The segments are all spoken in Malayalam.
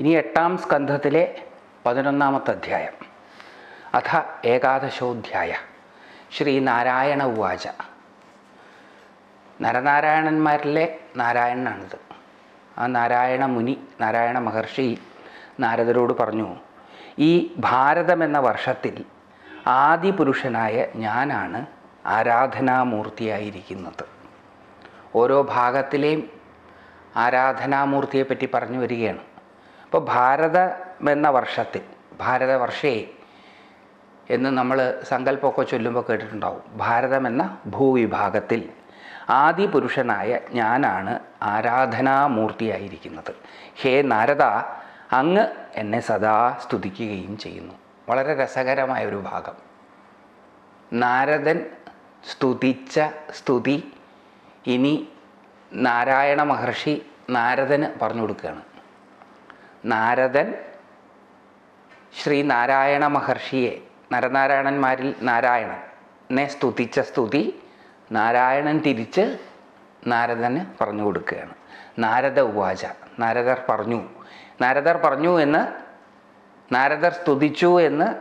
ഇനി എട്ടാം സ്കന്ധത്തിലെ പതിനൊന്നാമത്തെ അധ്യായം. അഥ ഏകാദശോധ്യായ. ശ്രീനാരായണ ഉവാച. നരനാരായണന്മാരിലെ നാരായണനാണിത്. ആ നാരായണ മുനി നാരായണ മഹർഷി നാരദരോട് പറഞ്ഞു ഈ ഭാരതം എന്ന വർഷത്തിൽ ആദിപുരുഷനായ ഞാനാണ് ആരാധനാമൂർത്തിയായിരിക്കുന്നത്. ഓരോ ഭാഗത്തിലെയും ആരാധനാമൂർത്തിയെപ്പറ്റി പറഞ്ഞു വരികയാണ്. അപ്പോൾ ഭാരതം എന്ന വർഷത്തിൽ ഭാരതവർഷേ എന്ന് നമ്മൾ സങ്കല്പമൊക്കെ ചൊല്ലുമ്പോൾ കേട്ടിട്ടുണ്ടാവും. ഭാരതം എന്ന ഭൂവിഭാഗത്തിൽ ആദി പുരുഷനായ ഞാനാണ് ആരാധനാമൂർത്തിയായിരിക്കുന്നത്. ഹേ നാരദ അങ്ങ് എന്നെ സദാ സ്തുതിക്കുകയും ചെയ്യുന്നു. വളരെ രസകരമായ ഒരു ഭാഗം. നാരദൻ സ്തുതിച്ച സ്തുതി ഇനി നാരായണ മഹർഷി നാരദന് പറഞ്ഞു കൊടുക്കുകയാണ്. നാരദൻ ശ്രീ നാരായണ മഹർഷിയെ നരനാരായണന്മാരിൽ നാരായണനെ സ്തുതിച്ച സ്തുതി നാരായണൻ തിരിച്ച് നാരദന് പറഞ്ഞു കൊടുക്കുകയാണ്. നാരദ ഉവാച നാരദർ പറഞ്ഞു. നാരദർ പറഞ്ഞു എന്ന് നാരദർ സ്തുതിച്ചു എന്ന്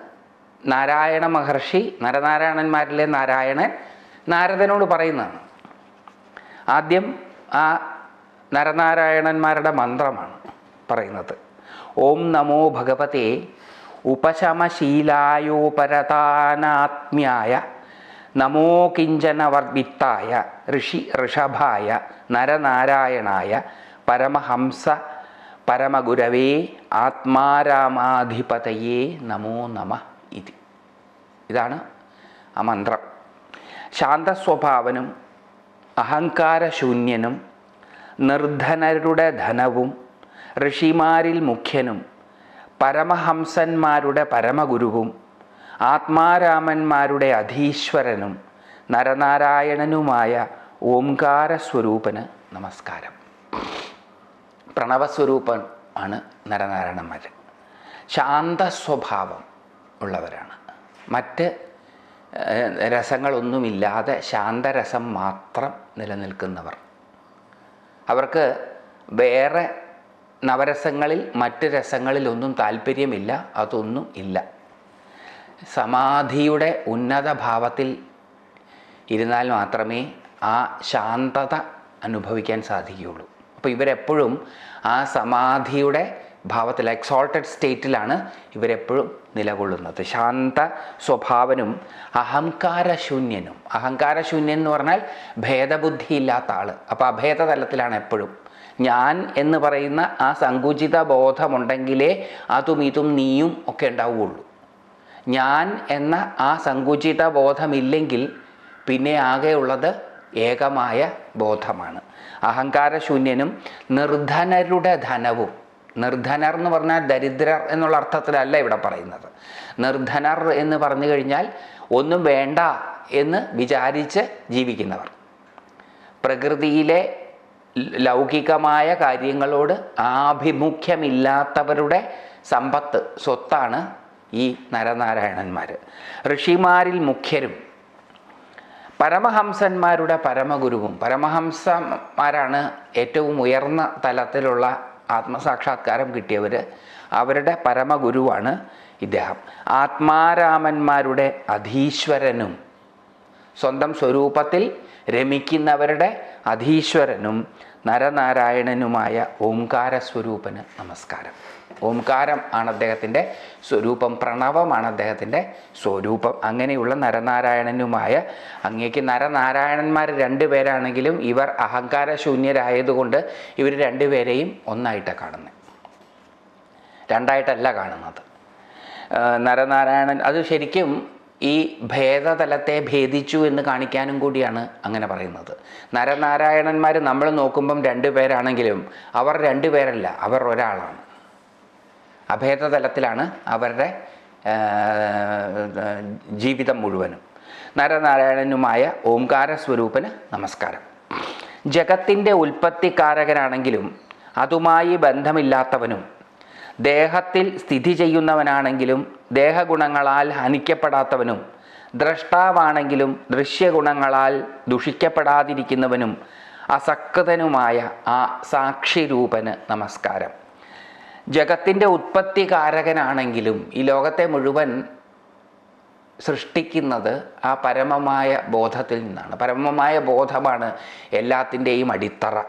നാരായണ മഹർഷി നരനാരായണന്മാരിലെ നാരായണൻ നാരദനോട് പറയുന്നതാണ്. ആദ്യം ആ നരനാരായണന്മാരുടെ മന്ത്രമാണ് പറയുന്നത്. ഓം നമോ ഭഗവത്തെ ഉപശമശീലായോപരതാനാത്മ്യായ നമോ കിഞ്ചന വർവിത്തായ ഋഷി ഋഷഭായ നരനാരായണായ പരമഹംസ പരമഗുരവേ ആത്മാരാമാധിപതയേ നമോ നമ ഇതി. ഇതാണ് ആ മന്ത്രം. ശാന്തസ്വഭാവനും അഹങ്കാരശൂന്യനും നിർധനരുടെ ധനവും ഋഷിമാരിൽ മുഖ്യനും പരമഹംസന്മാരുടെ പരമഗുരുവും ആത്മാരാമന്മാരുടെ അധീശ്വരനും നരനാരായണനുമായ ഓംകാരസ്വരൂപന് നമസ്കാരം. പ്രണവസ്വരൂപൻ ആണ് നരനാരായണന്മാർ ശാന്ത സ്വഭാവം ഉള്ളവരാണ്. മറ്റ് രസങ്ങളൊന്നുമില്ലാതെ ശാന്തരസം മാത്രം നിലനിൽക്കുന്നവർ. അവർക്ക് വേറെ നവരസങ്ങളിൽ മറ്റ് രസങ്ങളിലൊന്നും താല്പര്യമില്ല അതൊന്നും ഇല്ല. സമാധിയുടെ ഉന്നത ഭാവത്തിൽ ഇരുന്നാൽ മാത്രമേ ആ ശാന്തത അനുഭവിക്കാൻ സാധിക്കുകയുള്ളൂ. അപ്പോൾ ഇവരെപ്പോഴും ആ സമാധിയുടെ ഭാവത്തിൽ എക്സോൾട്ടഡ് സ്റ്റേറ്റിലാണ് ഇവരെപ്പോഴും നിലകൊള്ളുന്നത്. ശാന്ത സ്വഭാവനും അഹങ്കാരശൂന്യനും. അഹങ്കാരശൂന്യൻ എന്ന് പറഞ്ഞാൽ ഭേദബുദ്ധി ഇല്ലാത്ത ആൾ അപ്പോൾ അഭേദതലത്തിലാണ് എപ്പോഴും. ഞാൻ എന്ന് പറയുന്ന ആ സങ്കുചിത ബോധമുണ്ടെങ്കിലേ അതും ഇതും നീയും ഒക്കെ ഉണ്ടാവുകയുള്ളൂ. ഞാൻ എന്ന ആ സങ്കുചിത ബോധമില്ലെങ്കിൽ പിന്നെ ആകെയുള്ളത് ഏകമായ ബോധമാണ്. അഹങ്കാരശൂന്യനും നിർധനരുടെ ധനവും. നിർധനർ എന്ന് പറഞ്ഞാൽ ദരിദ്രർ എന്നുള്ള അർത്ഥത്തിലല്ല ഇവിടെ പറയുന്നത്. നിർധനർ എന്ന് പറഞ്ഞു കഴിഞ്ഞാൽ ഒന്നും വേണ്ട എന്ന് വിചാരിച്ച് ജീവിക്കുന്നവർ. പ്രകൃതിയിലെ ലൗകികമായ കാര്യങ്ങളോട് ആഭിമുഖ്യമില്ലാത്തവരുടെ സമ്പത്ത് സ്വത്താണ് ഈ നരനാരായണന്മാർ ഋഷിമാരിൽ മുഖ്യരും പരമഹംസന്മാരുടെ പരമഗുരുവും. പരമഹംസന്മാരാണ് ഏറ്റവും ഉയർന്ന തലത്തിലുള്ള ആത്മസാക്ഷാത്കാരം കിട്ടിയവർ അവരുടെ പരമഗുരുവാണ് ഇദ്ദേഹം. ആത്മാരാമന്മാരുടെ അധീശ്വരനും. സ്വന്തം സ്വരൂപത്തിൽ രമിക്കുന്നവരുടെ അധീശ്വരനും നരനാരായണനുമായ ഓംകാര സ്വരൂപന് നമസ്കാരം. ഓംകാരം ആണ് അദ്ദേഹത്തിന്റെ സ്വരൂപം പ്രണവമാണ് അദ്ദേഹത്തിന്റെ സ്വരൂപം. അങ്ങനെയുള്ള നരനാരായണനുമായ അങ്ങേക്ക് നരനാരായണന്മാർ രണ്ടുപേരാണെങ്കിലും ഇവർ അഹങ്കാരശൂന്യരായതുകൊണ്ട് ഇവർ രണ്ടുപേരെയും ഒന്നായിട്ടാണ് കാണുന്നത് രണ്ടായിട്ടല്ല കാണുന്നത്. നരനാരായണൻ അത് ശരിക്കും ഈ ഭേദതലത്തെ ഭേദിച്ചു എന്ന് കാണിക്കാനും കൂടിയാണ് അങ്ങനെ പറയുന്നത്. നരനാരായണന്മാർ നമ്മൾ നോക്കുമ്പം രണ്ടുപേരാണെങ്കിലും അവർ രണ്ടു പേരല്ല അവർ ഒരാളാണ്. അഭേദതലത്തിലാണ് അവരുടെ ജീവിതം മുഴുവനും. നരനാരായണനുമായ ഓംകാര സ്വരൂപന് നമസ്കാരം. ജഗത്തിന്റെ ഉൽപ്പത്തിക്കാരകനാണെങ്കിലും അതുമായി ബന്ധമില്ലാത്തവനും ദേഹത്തിൽ സ്ഥിതി ചെയ്യുന്നവനാണെങ്കിലും ദേഹഗുണങ്ങളാൽ ഹനിക്കപ്പെടാത്തവനും ദ്രഷ്ടാവാണെങ്കിലും ദൃശ്യഗുണങ്ങളാൽ ദുഷിക്കപ്പെടാതിരിക്കുന്നവനും അസക്തനുമായ ആ സാക്ഷിരൂപന് നമസ്കാരം. ജഗത്തിന്റെ ഉത്പത്തികാരകനാണെങ്കിലും ഈ ലോകത്തെ മുഴുവൻ സൃഷ്ടിക്കുന്നത് ആ പരമമായ ബോധത്തിൽ നിന്നാണ്. പരമമായ ബോധമാണ് എല്ലാത്തിന്റെയും അടിത്തറ.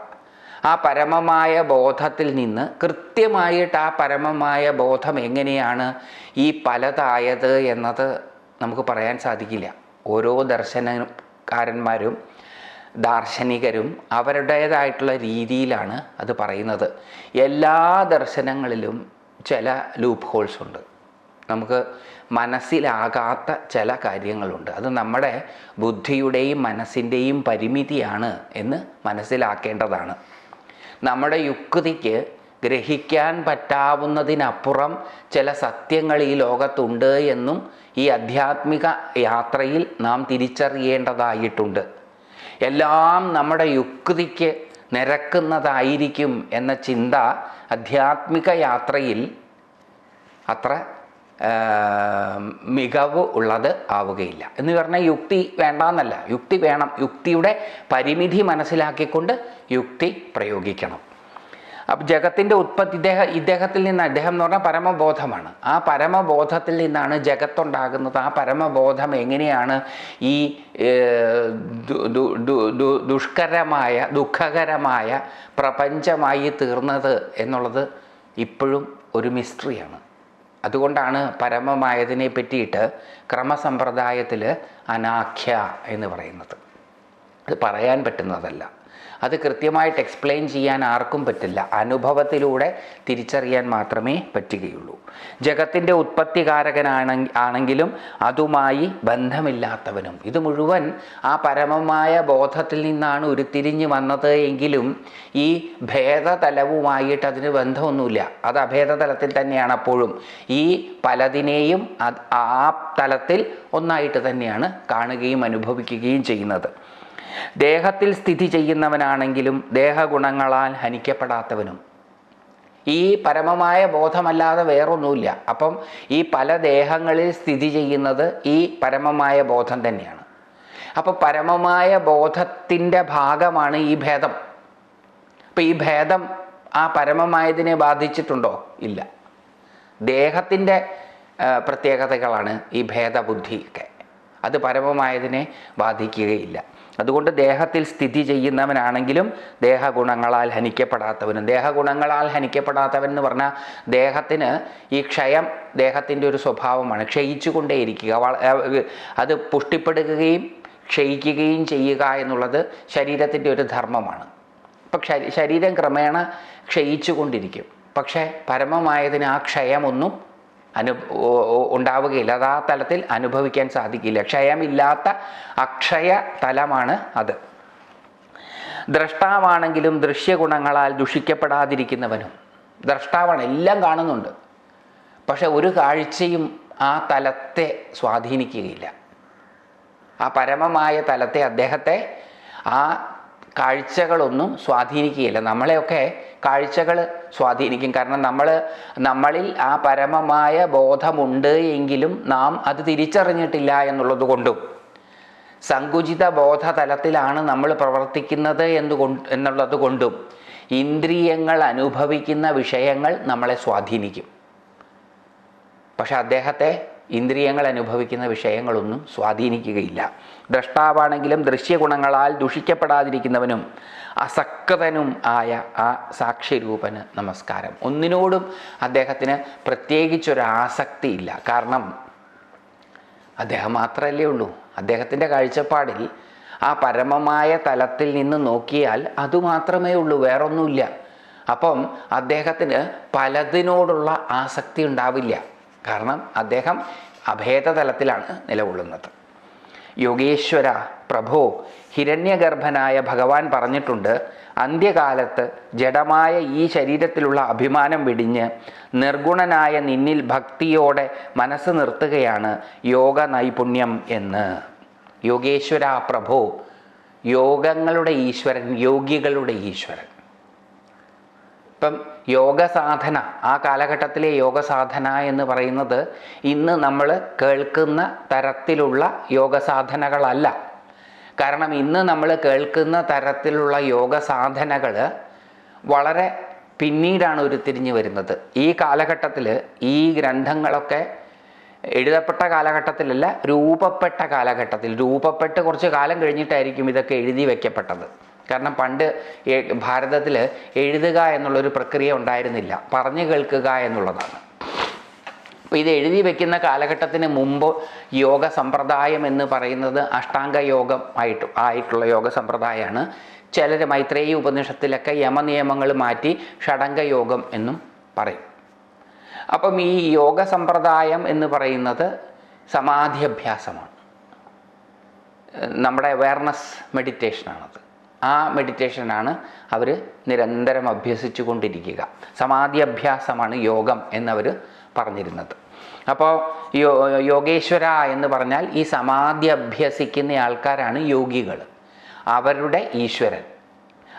ആ പരമമായ ബോധത്തിൽ നിന്ന് കൃത്യമായിട്ട് ആ പരമമായ ബോധം എങ്ങനെയാണ് ഈ പലതായത് എന്നത് നമുക്ക് പറയാൻ സാധിക്കില്ല. ഓരോ ദർശനക്കാരന്മാരും ദാർശനികരും അവരുടേതായിട്ടുള്ള രീതിയിലാണ് അത് പറയുന്നത്. എല്ലാ ദർശനങ്ങളിലും ചില ലൂപ്പ് ഹോൾസ് ഉണ്ട്. നമുക്ക് മനസ്സിലാകാത്ത ചില കാര്യങ്ങളുണ്ട്. അത് നമ്മുടെ ബുദ്ധിയുടെയും മനസ്സിന്റെയും പരിമിതിയാണ് എന്ന് മനസ്സിലാക്കേണ്ടതാണ്. നമ്മുടെ യുക്തിക്ക് ഗ്രഹിക്കാൻ പറ്റാവുന്നതിനപ്പുറം ചില സത്യങ്ങൾ ഈ ലോകത്തുണ്ട് എന്നും ഈ ആധ്യാത്മിക യാത്രയിൽ നാം തിരിച്ചറിയേണ്ടതായിട്ടുണ്ട്. എല്ലാം നമ്മുടെ യുക്തിക്ക് നിരക്കുന്നതായിരിക്കും എന്ന ചിന്ത ആധ്യാത്മിക യാത്രയിൽ അത്ര മികവ് ഉള്ളത് ആവുകയില്ല. എന്ന് പറഞ്ഞാൽ യുക്തി വേണ്ടാന്നല്ല. യുക്തി വേണം. യുക്തിയുടെ പരിമിതി മനസ്സിലാക്കിക്കൊണ്ട് യുക്തി പ്രയോഗിക്കണം. അപ്പം ജഗത്തിന്റെ ഉത്പത്തി ഇദ്ദേഹം ഇദ്ദേഹത്തിൽ നിന്ന് അദ്ദേഹം എന്ന് പറഞ്ഞാൽ പരമബോധമാണ്. ആ പരമബോധത്തിൽ നിന്നാണ് ജഗത്തുണ്ടാകുന്നത്. ആ പരമബോധം എങ്ങനെയാണ് ഈ ദുഷ്കരമായ ദുഃഖകരമായ പ്രപഞ്ചമായി തീർന്നത് എന്നുള്ളത് ഇപ്പോഴും ഒരു മിസ്റ്ററിയാണ് അതുകൊണ്ടാണ് പരമമായതിനെ പറ്റിയിട്ട് ക്രമസമ്പ്രദായത്തിൽ അനാഖ്യ എന്ന് പറയുന്നത്. അത് പറയാൻ പറ്റുന്നതല്ല. അത് കൃത്യമായിട്ട് എക്സ്പ്ലെയിൻ ചെയ്യാൻ ആർക്കും പറ്റില്ല. അനുഭവത്തിലൂടെ തിരിച്ചറിയാൻ മാത്രമേ പറ്റുകയുള്ളൂ. ജഗത്തിന്റെ ഉത്പത്തികാരകനാണ് ആണെങ്കിലും അതുമായി ബന്ധമില്ലാത്തവനും. ഇത് മുഴുവൻ ആ പരമമായ ബോധത്തിൽ നിന്നാണ് ഉരുത്തിരിഞ്ഞ് വന്നത് എങ്കിലും ഈ ഭേദതലവുമായിട്ട് അതിന് ബന്ധമൊന്നുമില്ല. അത് അഭേദതലത്തിൽ തന്നെയാണ് അപ്പോഴും. ഈ പലതിനെയും ആ തലത്തിൽ ഒന്നായിട്ട് തന്നെയാണ് കാണുകയും അനുഭവിക്കുകയും ചെയ്യുന്നത്. ദേഹത്തിൽ സ്ഥിതി ചെയ്യുന്നവനാണെങ്കിലും ദേഹഗുണങ്ങളാൽ ഹനിക്കപ്പെടാത്തവനും. ഈ പരമമായ ബോധമല്ലാതെ വേറൊന്നുമില്ല. അപ്പം ഈ പല ദേഹങ്ങളിൽ സ്ഥിതി ചെയ്യുന്നത് ഈ പരമമായ ബോധം തന്നെയാണ്. അപ്പോൾ പരമമായ ബോധത്തിന്റെ ഭാഗമാണ് ഈ ഭേദം. അപ്പം ഈ ഭേദം ആ പരമമായതിനെ ബാധിച്ചിട്ടുണ്ടോ? ഇല്ല. ദേഹത്തിന്റെ പ്രത്യേകതകളാണ് ഈ ഭേദബുദ്ധിയൊക്കെ. അത് പരമമായതിനെ ബാധിക്കുകയില്ല. അതുകൊണ്ട് ദേഹത്തിൽ സ്ഥിതി ചെയ്യുന്നവനാണെങ്കിലും ദേഹഗുണങ്ങളാൽ ഹനിക്കപ്പെടാത്തവനും. ദേഹഗുണങ്ങളാൽ ഹനിക്കപ്പെടാത്തവൻ എന്ന് പറഞ്ഞാൽ ദേഹത്തിന് ഈ ക്ഷയം ദേഹത്തിന്റെ ഒരു സ്വഭാവമാണ്. ക്ഷയിച്ചുകൊണ്ടേയിരിക്കുക. അത് പുഷ്ടിപ്പെടുകയും ക്ഷയിക്കുകയും ചെയ്യുക എന്നുള്ളത് ശരീരത്തിന്റെ ഒരു ധർമ്മമാണ്. ഇപ്പം ശരീരം ക്രമേണ ക്ഷയിച്ചുകൊണ്ടിരിക്കും. പക്ഷേ പരമമായതിന് ആ ക്ഷയമൊന്നും അനു ഉണ്ടാവുകയില്ല. അത് ആ തലത്തിൽ അനുഭവിക്കാൻ സാധിക്കില്ല. ക്ഷയമില്ലാത്ത അക്ഷയ തലമാണ് അത്. ദ്രഷ്ടാവാണെങ്കിലും ദൃശ്യഗുണങ്ങളാൽ ദുഷിക്കപ്പെടാതിരിക്കുന്നവനും. ദ്രഷ്ടാവാണ് എല്ലാം കാണുന്നുണ്ട്. പക്ഷെ ഒരു കാഴ്ചയും ആ തലത്തെ സ്വാധീനിക്കുകയില്ല. ആ പരമമായ തലത്തെ അദ്ദേഹത്തെ ആ കാഴ്ചകളൊന്നും സ്വാധീനിക്കുകയില്ല. നമ്മളെയൊക്കെ കാഴ്ചകൾ സ്വാധീനിക്കും. കാരണം നമ്മൾ നമ്മളിൽ ആ പരമമായ ബോധമുണ്ട് എങ്കിലും നാം അത് തിരിച്ചറിഞ്ഞിട്ടില്ല എന്നുള്ളത് കൊണ്ടും സങ്കുചിത ബോധ തലത്തിലാണ് നമ്മൾ പ്രവർത്തിക്കുന്നത് എന്നുകൊണ്ട് എന്നുള്ളത് കൊണ്ടും ഇന്ദ്രിയങ്ങൾ അനുഭവിക്കുന്ന വിഷയങ്ങൾ നമ്മളെ സ്വാധീനിക്കും. പക്ഷെ അദ്ദേഹത്തെ ഇന്ദ്രിയങ്ങൾ അനുഭവിക്കുന്ന വിഷയങ്ങളൊന്നും സ്വാധീനിക്കുകയില്ല. ദ്രഷ്ടാവാണെങ്കിലും ദൃശ്യഗുണങ്ങളാൽ ദുഷിക്കപ്പെടാതിരിക്കുന്നവനും അസക്തനും ആയ ആ സാക്ഷ്യരൂപന് നമസ്കാരം. ഒന്നിനോടും അദ്ദേഹത്തിന് പ്രത്യേകിച്ചൊരു ആസക്തിയില്ല കാരണം അദ്ദേഹം മാത്രമല്ലേ ഉള്ളൂ. അദ്ദേഹത്തിന്റെ കാഴ്ചപ്പാടിൽ ആ പരമമായ തലത്തിൽ നിന്ന് നോക്കിയാൽ അതുമാത്രമേ ഉള്ളൂ വേറൊന്നുമില്ല. അപ്പം അദ്ദേഹത്തിന് പലതിനോടുള്ള ആസക്തി ഉണ്ടാവില്ല. കാരണം അദ്ദേഹം അഭേദതലത്തിലാണ് നിലകൊള്ളുന്നത്. യോഗേശ്വര പ്രഭോ ഹിരണ്യഗർഭനായ ഭഗവാൻ പറഞ്ഞിട്ടുണ്ട് അന്ത്യകാലത്ത് ജഡമായ ഈ ശരീരത്തിലുള്ള അഭിമാനം വെടിഞ്ഞ് നിർഗുണനായ നിന്നിൽ ഭക്തിയോടെ മനസ്സ് നിർത്തുകയാണ് യോഗ നൈപുണ്യം എന്ന്. യോഗേശ്വര പ്രഭോ യോഗങ്ങളുടെ ഈശ്വരൻ യോഗികളുടെ ഈശ്വരൻ. ഇപ്പം യോഗ സാധന ആ കാലഘട്ടത്തിലെ യോഗ സാധന എന്ന് പറയുന്നത് ഇന്ന് നമ്മൾ കേൾക്കുന്ന തരത്തിലുള്ള യോഗ സാധനകളല്ല കാരണം ഇന്ന് നമ്മൾ കേൾക്കുന്ന തരത്തിലുള്ള യോഗ സാധനകൾ വളരെ പിന്നീടാണ് തിരിഞ്ഞു വരുന്നത്. ഈ കാലഘട്ടത്തിൽ ഈ ഗ്രന്ഥങ്ങളൊക്കെ എഴുതപ്പെട്ട കാലഘട്ടത്തിലല്ല രൂപപ്പെട്ട കാലഘട്ടത്തിൽ രൂപപ്പെട്ട് കുറച്ച് കാലം കഴിഞ്ഞിട്ടായിരിക്കും ഇതൊക്കെ എഴുതി വെക്കപ്പെട്ടത്. കാരണം പണ്ട് ഭാരതത്തിൽ എഴുതുക എന്നുള്ളൊരു പ്രക്രിയ ഉണ്ടായിരുന്നില്ല. പറഞ്ഞു കേൾക്കുക എന്നുള്ളതാണ്. അപ്പോൾ ഇത് എഴുതി വെക്കുന്ന കാലഘട്ടത്തിന് മുമ്പ് യോഗ സമ്പ്രദായം എന്ന് പറയുന്നത് അഷ്ടാംഗ യോഗം ആയിട്ട് ആയിട്ടുള്ള യോഗ സമ്പ്രദായമാണ്. ചിലർ മൈത്രേയി ഉപനിഷത്തിലൊക്കെ യമനിയമങ്ങൾ മാറ്റി ഷടംഗ യോഗം എന്നും പറയും. അപ്പം ഈ യോഗ സമ്പ്രദായം എന്ന് പറയുന്നത് സമാധി അഭ്യാസമാണ് നമ്മുടെ അവയർനെസ് മെഡിറ്റേഷനാണത് ആ മെഡിറ്റേഷനാണ് അവർ നിരന്തരം അഭ്യസിച്ചു കൊണ്ടിരിക്കുക സമാധി അഭ്യാസമാണ് യോഗം എന്നവർ പറഞ്ഞിരുന്നത്. അപ്പോൾ യോ യോഗേശ്വര എന്ന് പറഞ്ഞാൽ ഈ സമാധി അഭ്യസിക്കുന്ന ആൾക്കാരാണ് യോഗികൾ അവരുടെ ഈശ്വരൻ.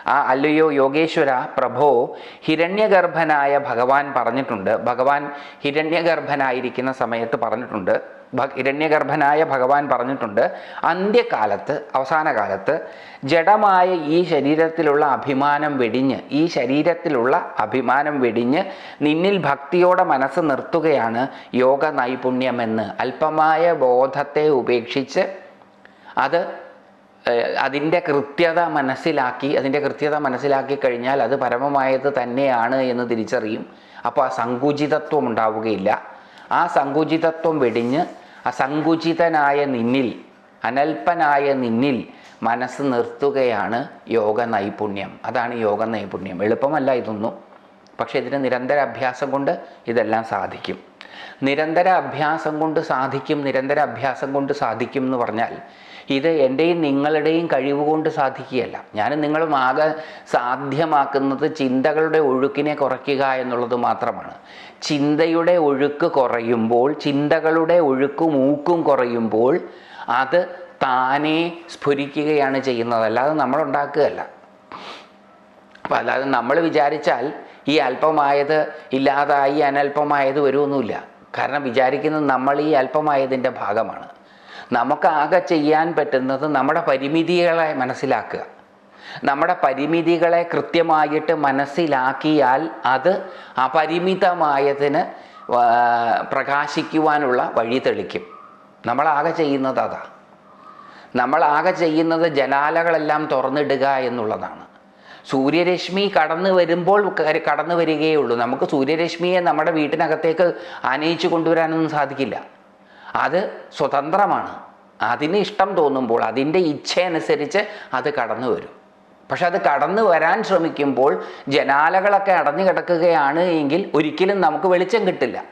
ആ അല്ലയോ യോഗേശ്വര പ്രഭോ ഹിരണ്യഗർഭനായ ഭഗവാൻ പറഞ്ഞിട്ടുണ്ട്. ഭഗവാൻ ഹിരണ്യഗർഭനായിരിക്കുന്ന സമയത്ത് പറഞ്ഞിട്ടുണ്ട് ഹിരണ്യഗർഭനായ ഭഗവാൻ പറഞ്ഞിട്ടുണ്ട് അന്ത്യകാലത്ത് അവസാന കാലത്ത് ജഡമായ ഈ ശരീരത്തിലുള്ള അഭിമാനം വെടിഞ്ഞ് ഈ ശരീരത്തിലുള്ള അഭിമാനം വെടിഞ്ഞ് നിന്നിൽ ഭക്തിയോടെ മനസ്സ് നിർത്തുകയാണ് യോഗ നൈപുണ്യമെന്ന് അല്പമായ ബോധത്തെ ഉപേക്ഷിച്ച് അത് അതിന്റെ കൃത്യത മനസ്സിലാക്കി അതിന്റെ കൃത്യത മനസ്സിലാക്കി കഴിഞ്ഞാൽ അത് പരമമായത് തന്നെയാണ് എന്ന് തിരിച്ചറിയും. അപ്പോൾ ആ സങ്കുചിതത്വം ഉണ്ടാവുകയില്ല. ആ സങ്കുചിതത്വം വെടിഞ്ഞ് അസങ്കുചിതനായ നിന്നിൽ അനൽപനായ നിന്നിൽ മനസ്സ് നിർത്തുകയാണ് യോഗ നൈപുണ്യം അതാണ് യോഗ നൈപുണ്യം എളുപ്പമല്ല ഇതൊന്നും. പക്ഷേ ഇതിന് നിരന്തര അഭ്യാസം കൊണ്ട് ഇതെല്ലാം സാധിക്കും. നിരന്തര അഭ്യാസം കൊണ്ട് സാധിക്കും നിരന്തര അഭ്യാസം കൊണ്ട് സാധിക്കും എന്ന് പറഞ്ഞാൽ ഇത് എന്റെയും നിങ്ങളുടെയും കഴിവ് കൊണ്ട് സാധിക്കുകയല്ല. ഞാനും നിങ്ങളും ആകെ സാധ്യമാക്കുന്നത് ചിന്തകളുടെ ഒഴുക്കിനെ കുറയ്ക്കുക എന്നുള്ളത് മാത്രമാണ്. ചിന്തയുടെ ഒഴുക്ക് കുറയുമ്പോൾ ചിന്തകളുടെ ഒഴുക്കും ഊക്കും കുറയുമ്പോൾ അത് താനേ സ്ഫുരിക്കുകയാണ് ചെയ്യുന്നത് അല്ലാതെ നമ്മളുണ്ടാക്കുകയല്ല അപ്പം അല്ലാതെ നമ്മൾ വിചാരിച്ചാൽ ഈ അല്പമായത് ഇല്ലാതായി അനല്പമായത് വരുമൊന്നുമില്ല കാരണം വിചാരിക്കുന്നത് നമ്മൾ ഈ അല്പമായതിന്റെ ഭാഗമാണ്. നമുക്കാകെ ചെയ്യാൻ പറ്റുന്നത് നമ്മുടെ പരിമിതികളെ മനസ്സിലാക്കുക. നമ്മുടെ പരിമിതികളെ കൃത്യമായിട്ട് മനസ്സിലാക്കിയാൽ അത് അപരിമിതമായതിന് പ്രകാശിക്കുവാനുള്ള വഴി തെളിക്കും. നമ്മളാകെ ചെയ്യുന്നത് അതാ. നമ്മളാകെ ചെയ്യുന്നത് ജനാലകളെല്ലാം തുറന്നിടുക എന്നുള്ളതാണ്. സൂര്യരശ്മി കടന്നു വരുമ്പോൾ കടന്നു വരികയേ ഉള്ളൂ നമുക്ക് സൂര്യരശ്മിയെ നമ്മുടെ വീട്ടിനകത്തേക്ക് ആനയിച്ചു കൊണ്ടുവരാനൊന്നും സാധിക്കില്ല. അത് സ്വതന്ത്രമാണ്. അതിന് ഇഷ്ടം തോന്നുമ്പോൾ അതിന്റെ ഇച്ഛയനുസരിച്ച് അത് കടന്നു വരും. പക്ഷെ അത് കടന്നു വരാൻ ശ്രമിക്കുമ്പോൾ ജനാലകളൊക്കെ അടഞ്ഞു കിടക്കുകയാണ് എങ്കിൽ ഒരിക്കലും നമുക്ക് വെളിച്ചം കിട്ടില്ല.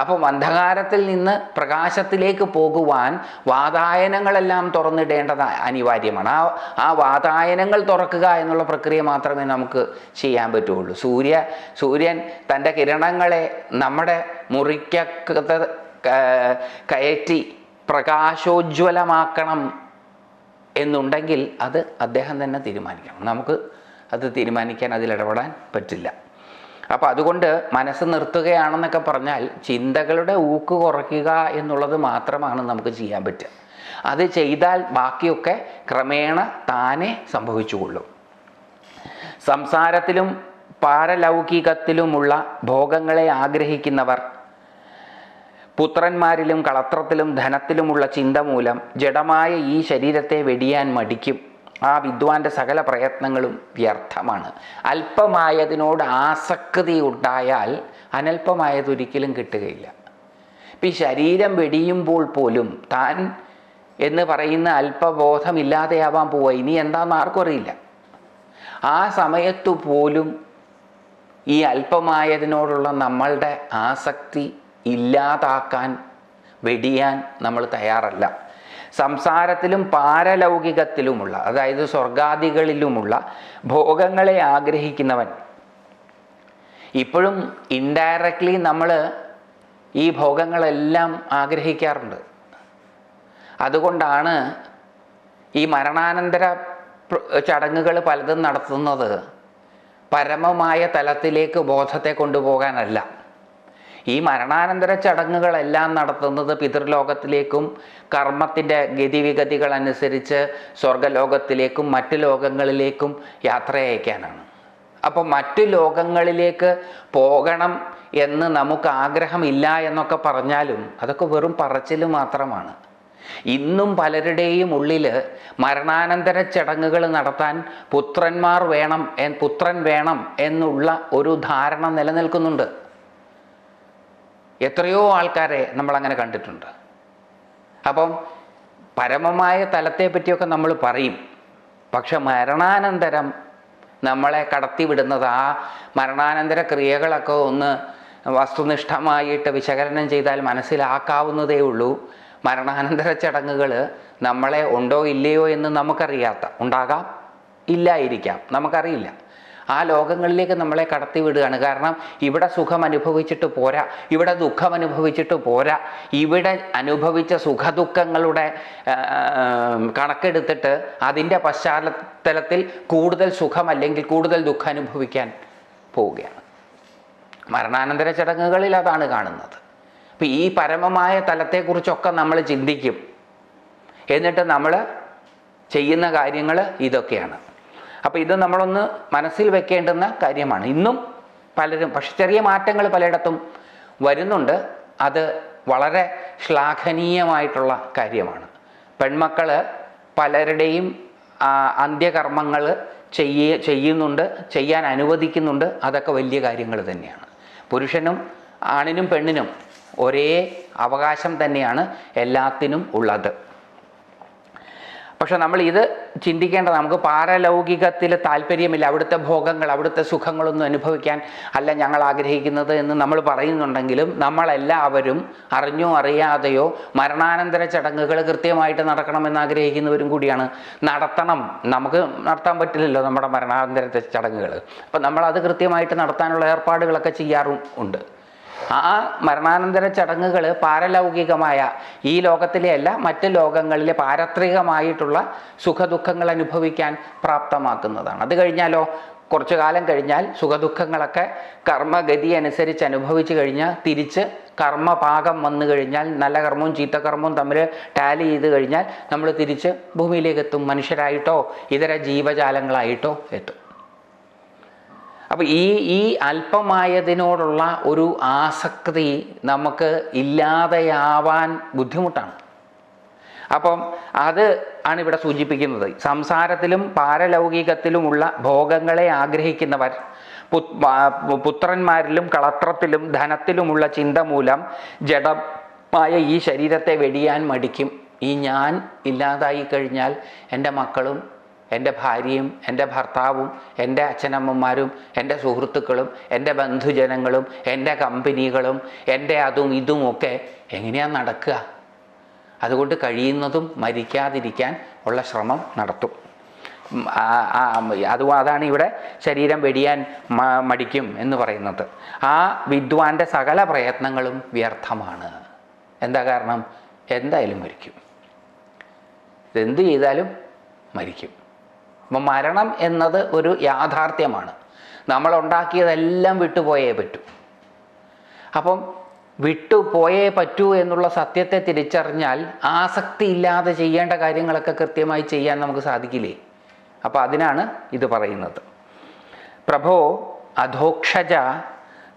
അപ്പം അന്ധകാരത്തിൽ നിന്ന് പ്രകാശത്തിലേക്ക് പോകുവാൻ വാതായനങ്ങളെല്ലാം തുറന്നിടേണ്ടത് അനിവാര്യമാണ്. ആ ആ വാതായനങ്ങൾ തുറക്കുക എന്നുള്ള പ്രക്രിയ മാത്രമേ നമുക്ക് ചെയ്യാൻ പറ്റുള്ളൂ. സൂര്യ സൂര്യൻ തന്റെ കിരണങ്ങളെ നമ്മുടെ മുറിക്കകത്ത് കയറ്റി പ്രകാശോജ്വലമാക്കണം എന്നുണ്ടെങ്കിൽ അത് അദ്ദേഹം തന്നെ തീരുമാനിക്കണം. നമുക്ക് അത് തീരുമാനിക്കാൻ അതിൽ ഇടപെടാൻ പറ്റില്ല. അപ്പോൾ അതുകൊണ്ട് മനസ്സ് നിർത്തുകയാണെന്നൊക്കെ പറഞ്ഞാൽ ചിന്തകളുടെ ഊക്ക് കുറയ്ക്കുക എന്നുള്ളത് മാത്രമാണ് നമുക്ക് ചെയ്യാൻ പറ്റുക. അത് ചെയ്താൽ ബാക്കിയൊക്കെ ക്രമേണ താനെ സംഭവിച്ചുകൊള്ളും. സംസാരത്തിലും പാരലൗകികത്തിലുമുള്ള ഭോഗങ്ങളെ ആഗ്രഹിക്കുന്നവർ പുത്രന്മാരിലും കളത്രത്തിലും ധനത്തിലുമുള്ള ചിന്ത മൂലം ജഡമായ ഈ ശരീരത്തെ വെടിയാൻ മടിക്കും. ആ വിദ്വാന്റെ സകല പ്രയത്നങ്ങളും വ്യർത്ഥമാണ്. അല്പമായതിനോട് ആസക്തി ഉണ്ടായാൽ അനല്പമായതൊരിക്കലും കിട്ടുകയില്ല. ഇപ്പം ഈ ശരീരം വെടിയുമ്പോൾ പോലും താൻ എന്ന് പറയുന്ന അല്പബോധമില്ലാതെയാവാൻ പോവുക ഇനി എന്താണെന്ന് ആർക്കും അറിയില്ല. ആ സമയത്തു പോലും ഈ അല്പമായതിനോടുള്ള നമ്മളുടെ ആസക്തി ഇല്ലാതാക്കാൻ വെടിയാൻ നമ്മൾ തയ്യാറല്ല. സംസാരത്തിലും പാരലൗകികത്തിലുമുള്ള അതായത് സ്വർഗാദികളിലുമുള്ള ഭോഗങ്ങളെ ആഗ്രഹിക്കുന്നവൻ. ഇപ്പോഴും ഇൻഡയറക്റ്റ്ലി നമ്മൾ ഈ ഭോഗങ്ങളെല്ലാം ആഗ്രഹിക്കാറുണ്ട്. അതുകൊണ്ടാണ് ഈ മരണാനന്തര ചടങ്ങുകൾ പലതും നടത്തുന്നത് പരമമായ തലത്തിലേക്ക് ബോധത്തെ കൊണ്ടുപോകാനല്ല. ഈ മരണാനന്തര ചടങ്ങുകളെല്ലാം നടത്തുന്നത് പിതൃലോകത്തിലേക്കും കർമ്മത്തിന്റെ ഗതിവിഗതികൾ അനുസരിച്ച് സ്വർഗലോകത്തിലേക്കും മറ്റ് ലോകങ്ങളിലേക്കും യാത്ര അയക്കാനാണ് അപ്പോൾ മറ്റു ലോകങ്ങളിലേക്ക് പോകണം എന്ന് നമുക്ക് ആഗ്രഹമില്ല എന്നൊക്കെ പറഞ്ഞാലും അതൊക്കെ വെറും പറച്ചിൽ മാത്രമാണ്. ഇന്നും പലരുടെയും ഉള്ളിൽ മരണാനന്തര ചടങ്ങുകൾ നടത്താൻ പുത്രന്മാർ വേണം പുത്രൻ വേണം എന്നുള്ള ഒരു ധാരണ നിലനിൽക്കുന്നുണ്ട്. എത്രയോ ആൾക്കാരെ നമ്മളങ്ങനെ കണ്ടിട്ടുണ്ട്. അപ്പം പരമമായ തലത്തെ പറ്റിയൊക്കെ നമ്മൾ പറയും. പക്ഷെ മരണാനന്തരം നമ്മളെ കടത്തിവിടുന്നത് ആ മരണാനന്തര ക്രിയകളൊക്കെ ഒന്ന് വസ്തുനിഷ്ഠമായിട്ട് വിശകലനം ചെയ്താൽ മനസ്സിലാക്കാവുന്നതേ ഉള്ളൂ. മരണാനന്തര ചടങ്ങുകൾ നമ്മളെ ഉണ്ടോ ഇല്ലയോ എന്ന് നമുക്കറിയാത്ത ഉണ്ടാകാം ഇല്ലായിരിക്കാം നമുക്കറിയില്ല. ആ ലോകങ്ങളിലേക്ക് നമ്മളെ കടത്തി വിടുകയാണ്. കാരണം ഇവിടെ സുഖം അനുഭവിച്ചിട്ട് പോരാ. ഇവിടെ ദുഃഖം അനുഭവിച്ചിട്ട് പോരാ. ഇവിടെ അനുഭവിച്ച സുഖദുഃഖങ്ങളുടെ കണക്കെടുത്തിട്ട് അതിന്റെ പശ്ചാത്തലത്തിൽ കൂടുതൽ സുഖം അല്ലെങ്കിൽ കൂടുതൽ ദുഃഖം അനുഭവിക്കാൻ പോവുകയാണ്. മരണാനന്തര ചടങ്ങുകളിൽ അതാണ് കാണുന്നത്. അപ്പം ഈ പരമമായ തലത്തെക്കുറിച്ചൊക്കെ നമ്മൾ ചിന്തിക്കും. എന്നിട്ട് നമ്മൾ ചെയ്യുന്ന കാര്യങ്ങൾ ഇതൊക്കെയാണ്. അപ്പോൾ ഇത് നമ്മളൊന്ന് മനസ്സിൽ വെക്കേണ്ടുന്ന കാര്യമാണ്. ഇന്നും പലരും പക്ഷെ ചെറിയ മാറ്റങ്ങൾ പലയിടത്തും വരുന്നുണ്ട്. അത് വളരെ ശ്ലാഘനീയമായിട്ടുള്ള കാര്യമാണ്. പെൺമക്കൾ പലരുടെയും അന്ത്യകർമ്മങ്ങൾ ചെയ്യ ചെയ്യുന്നുണ്ട് ചെയ്യാൻ അനുവദിക്കുന്നുണ്ട്. അതൊക്കെ വലിയ കാര്യങ്ങൾ തന്നെയാണ്. പുരുഷനും ആണിനും പെണ്ണിനും ഒരേ അവകാശം തന്നെയാണ് എല്ലാത്തിനും ഉള്ളത്. പക്ഷെ നമ്മൾ ഇത് ചിന്തിക്കേണ്ടത് നമുക്ക് പാരലൗകികത്തിൽ താല്പര്യമില്ല. അവിടുത്തെ ഭോഗങ്ങൾ അവിടുത്തെ സുഖങ്ങളൊന്നും അനുഭവിക്കാൻ അല്ല ഞങ്ങൾ ആഗ്രഹിക്കുന്നത് എന്ന് നമ്മൾ പറയുന്നുണ്ടെങ്കിലും നമ്മളെല്ലാവരും അറിഞ്ഞോ അറിയാതെയോ മരണാനന്തര ചടങ്ങുകൾ കൃത്യമായിട്ട് നടക്കണമെന്ന് ആഗ്രഹിക്കുന്നവരും കൂടിയാണ്. നടത്തണം. നമുക്ക് നടത്താൻ പറ്റില്ലല്ലോ നമ്മുടെ മരണാനന്തര ചടങ്ങുകൾ. അപ്പം നമ്മളത് കൃത്യമായിട്ട് നടത്താനുള്ള ഏർപ്പാടുകളൊക്കെ ചെയ്യാറും ഉണ്ട്. ആ മരണാനന്തര ചടങ്ങുകൾ പാരലൗകികമായ ഈ ലോകത്തിലെ അല്ല മറ്റ് ലോകങ്ങളിലെ പാരത്രികമായിട്ടുള്ള സുഖദുഃഖങ്ങൾ അനുഭവിക്കാൻ പ്രാപ്തമാക്കുന്നതാണ്. അത് കഴിഞ്ഞാലോ കുറച്ചു കാലം കഴിഞ്ഞാൽ സുഖദുഃഖങ്ങളൊക്കെ കർമ്മഗതി അനുസരിച്ച് അനുഭവിച്ചു കഴിഞ്ഞാൽ തിരിച്ച് കർമ്മപാകം വന്നു കഴിഞ്ഞാൽ നല്ല കർമ്മവും ചീത്തകർമ്മവും തമ്മിൽ ടാലി ചെയ്ത് കഴിഞ്ഞാൽ നമ്മൾ തിരിച്ച് ഭൂമിയിലേക്ക് എത്തും മനുഷ്യരായിട്ടോ ഇതര ജീവജാലങ്ങളായിട്ടോ എത്തും. അപ്പോൾ ഈ ഈ അല്പമായതിനോടുള്ള ഒരു ആസക്തി നമുക്ക് ഇല്ലാതെയാവാൻ ബുദ്ധിമുട്ടാണ്. അപ്പം അത് ആണ് ഇവിടെ സൂചിപ്പിക്കുന്നത്. സംസാരത്തിലും പാരലൗകികത്തിലുമുള്ള ഭോഗങ്ങളെ ആഗ്രഹിക്കുന്നവർ പുത്രന്മാരിലും കളത്രത്തിലും ധനത്തിലുമുള്ള ചിന്ത മൂലം ജഡമായ ഈ ശരീരത്തെ വെടിയാൻ മടിക്കും. ഈ ഞാൻ ഇല്ലാതായി കഴിഞ്ഞാൽ എന്റെ മക്കളും എന്റെ ഭാര്യയും എന്റെ ഭർത്താവും എന്റെ അച്ഛനമ്മമാരും എന്റെ സുഹൃത്തുക്കളും എന്റെ ബന്ധുജനങ്ങളും എന്റെ കമ്പനികളും എന്റെ അതും ഇതുമൊക്കെ എങ്ങനെയാണ് നടക്കുക? അതുകൊണ്ട് കഴിയുന്നതും മരിക്കാതിരിക്കാൻ ഉള്ള ശ്രമം നടത്തും. അത് അതാണ് ഇവിടെ ശരീരം വെടിയാൻ മടിക്കും എന്ന് പറയുന്നത്. ആ വിദ്വാന്റെ സകല പ്രയത്നങ്ങളും വ്യർത്ഥമാണ്. എന്താ കാരണം? എന്തായാലും മരിക്കും. എന്ത് ചെയ്താലും മരിക്കും. അപ്പം മരണം എന്നത് ഒരു യാഥാർത്ഥ്യമാണ്. നമ്മൾ ഉണ്ടാക്കിയതെല്ലാം വിട്ടുപോയേ പറ്റൂ. അപ്പം വിട്ടുപോയേ പറ്റൂ എന്നുള്ള സത്യത്തെ തിരിച്ചറിഞ്ഞാൽ ആസക്തി ഇല്ലാതെ ചെയ്യേണ്ട കാര്യങ്ങളൊക്കെ കൃത്യമായി ചെയ്യാൻ നമുക്ക് സാധിക്കില്ലേ? അപ്പോൾ അതിനാണ് ഇത് പറയുന്നത്. പ്രഭോ അധോക്ഷജ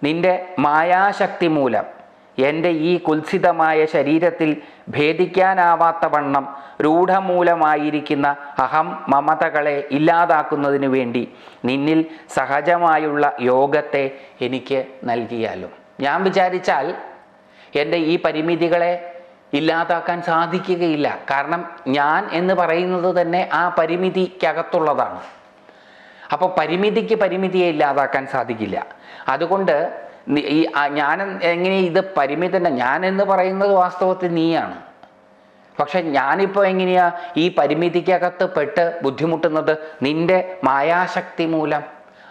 നിന്റെ മായാശക്തി മൂലം. എന്റെ ഈ കുൽസിതമായ ശരീരത്തിൽ ഭേദിക്കാനാവാത്ത വണ്ണം രൂഢമൂലമായിരിക്കുന്ന അഹം മമതകളെ ഇല്ലാതാക്കുന്നതിനു വേണ്ടി നിന്നിൽ സഹജമായുള്ള യോഗത്തെ എനിക്ക് നൽകിയാലും? ഞാൻ വിചാരിച്ചാൽ എന്റെ ഈ പരിമിതികളെ ഇല്ലാതാക്കാൻ സാധിക്കുകയില്ല. കാരണം ഞാൻ എന്ന് പറയുന്നത് തന്നെ ആ പരിമിതിക്കകത്തുള്ളതാണ്. അപ്പോൾ പരിമിതിക്ക് പരിമിതിയെ ഇല്ലാതാക്കാൻ സാധിക്കില്ല. അതുകൊണ്ട് ഈ ഞാൻ എങ്ങനെ ഇത് പരിമിതന്നെ ഞാൻ എന്ന് പറയുന്നത് വാസ്തവത്തിൽ നീയാണ്. പക്ഷെ ഞാനിപ്പോൾ എങ്ങനെയാ ഈ പരിമിതിക്കകത്ത് പെട്ട് ബുദ്ധിമുട്ടുന്നത്? നിന്റെ മായാശക്തി മൂലം.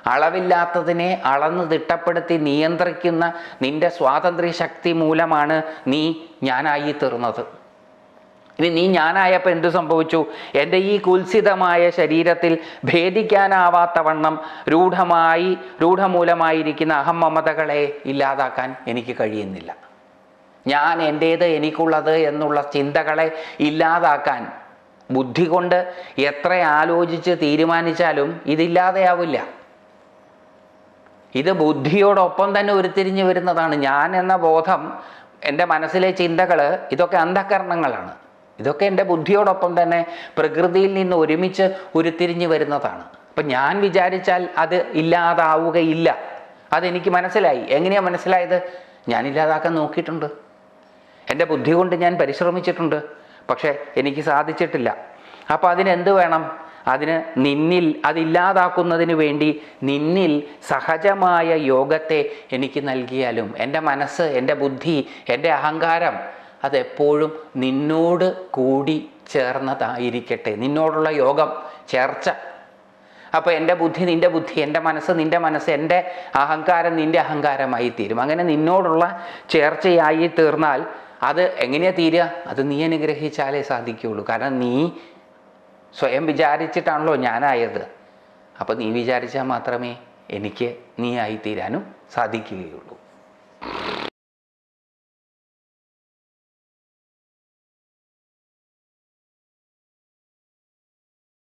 അളവില്ലാത്തതിനെ അളന്ന് തിട്ടപ്പെടുത്തി നിയന്ത്രിക്കുന്ന നിന്റെ സ്വാതന്ത്ര്യ ശക്തി മൂലമാണ് നീ ഞാനായി തീർന്നത്. ഇനി നീ ഞാനായപ്പോൾ എന്തു സംഭവിച്ചു? എന്റെ ഈ കുൽസിതമായ ശരീരത്തിൽ ഭേദിക്കാനാവാത്ത വണ്ണം രൂഢമായി രൂഢമൂലമായിരിക്കുന്ന അഹമ്മമതകളെ ഇല്ലാതാക്കാൻ എനിക്ക് കഴിയുന്നില്ല. ഞാൻ എന്റേത് എനിക്കുള്ളത് എന്നുള്ള ചിന്തകളെ ഇല്ലാതാക്കാൻ ബുദ്ധി കൊണ്ട് എത്ര ആലോചിച്ച് തീരുമാനിച്ചാലും ഇതില്ലാതെയാവില്ല. ഇത് ബുദ്ധിയോടൊപ്പം തന്നെ ഉരുത്തിരിഞ്ഞു വരുന്നതാണ്. ഞാൻ എന്ന ബോധം എന്റെ മനസ്സിലെ ചിന്തകൾ ഇതൊക്കെ അന്ധകരണങ്ങളാണ്. ഇതൊക്കെ എന്റെ ബുദ്ധിയോടൊപ്പം തന്നെ പ്രകൃതിയിൽ നിന്ന് ഒരുമിച്ച് ഉരുത്തിരിഞ്ഞു വരുന്നതാണ്. അപ്പം ഞാൻ വിചാരിച്ചാൽ അത് ഇല്ലാതാവുകയില്ല. അതെനിക്ക് മനസ്സിലായി. എങ്ങനെയാണ് മനസ്സിലായത്? ഞാൻ ഇല്ലാതാക്കാൻ നോക്കിയിട്ടുണ്ട്. എന്റെ ബുദ്ധി കൊണ്ട് ഞാൻ പരിശ്രമിച്ചിട്ടുണ്ട്. പക്ഷേ എനിക്ക് സാധിച്ചിട്ടില്ല. അപ്പോൾ അതിനെന്ത് വേണം? അതിന് നിന്നിൽ അതില്ലാതാക്കുന്നതിന് വേണ്ടി നിന്നിൽ സഹജമായ യോഗത്തെ എനിക്ക് നൽകിയാലും എന്റെ മനസ്സ് എന്റെ ബുദ്ധി എന്റെ അഹങ്കാരം അതെപ്പോഴും നിന്നോട് കൂടി ചേർന്നതായിരിക്കട്ടെ. നിന്നോടുള്ള യോഗം ചേർച്ച. അപ്പോൾ എന്റെ ബുദ്ധി നിന്റെ ബുദ്ധി എന്റെ മനസ്സ് നിന്റെ മനസ്സ് എന്റെ അഹങ്കാരം നിന്റെ അഹങ്കാരമായി തീരും. അങ്ങനെ നിന്നോടുള്ള ചേർച്ചയായി തീർന്നാൽ അത് എങ്ങനെയാണ് തീരുക? അത് നീ അനുഗ്രഹിച്ചാലേ സാധിക്കുകയുള്ളൂ. കാരണം നീ സ്വയം വിചാരിച്ചിട്ടാണല്ലോ ഞാനായത്. അപ്പോൾ നീ വിചാരിച്ചാൽ മാത്രമേ എനിക്ക് നീ ആയിത്തീരാനും സാധിക്കുകയുള്ളൂ.